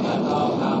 Lord,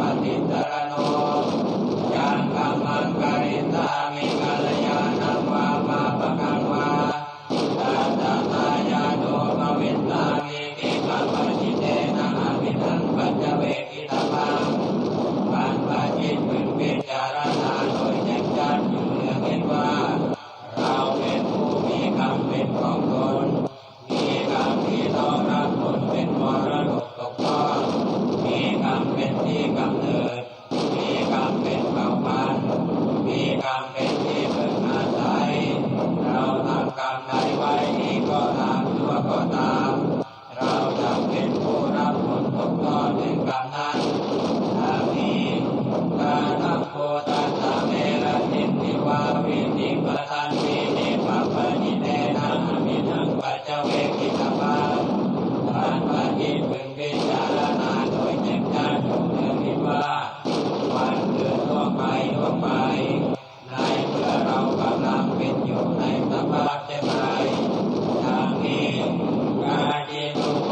มติตรโน ยมในสภาพจะไปทางนี้กาจตุโก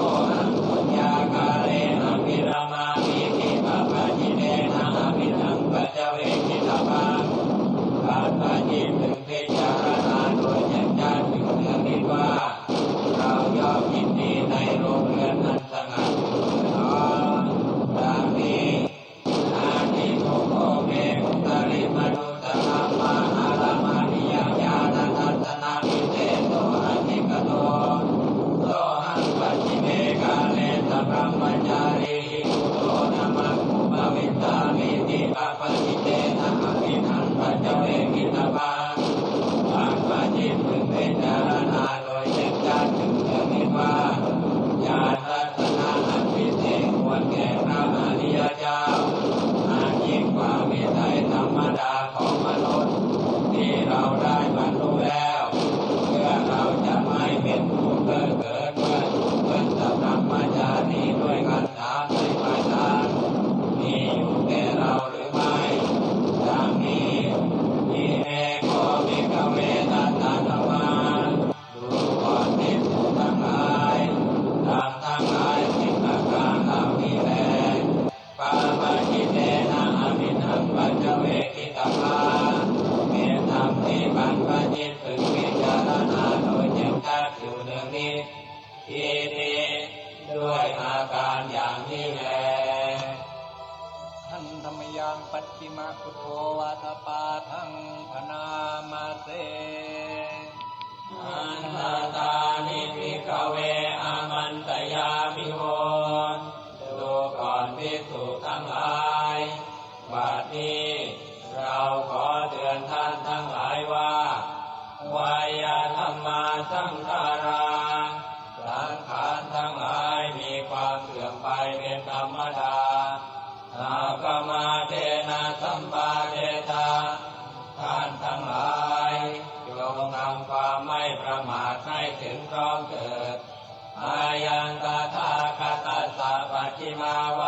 ยาาเลนะพิรามาปิปิภิเนนะอภิธังปัจเวกิตาปา นิพึงพิจารณาโดยเจ้าชัดอยู่เนืองนี้ทีนี้ด้วยอาการอย่างนี้แหละท่านธรรมยังปัจจิมาคุโทวาตปาทังพนามาเสอันตาตานิพิกเวอามันตยามิโหดูก่อนพิสุทั้งหลายบัดนี้เราขอ สังขาราสังขารทั้งหลายมีความเสื่อมไปเป็นธรรมดาอากามาเทนะสัมปาเทตาท่านทั้งหลายจงทำความไม่ประมาทให้ถึงพร้อมเกิดอายังตาทาคตาสัพพิมาวา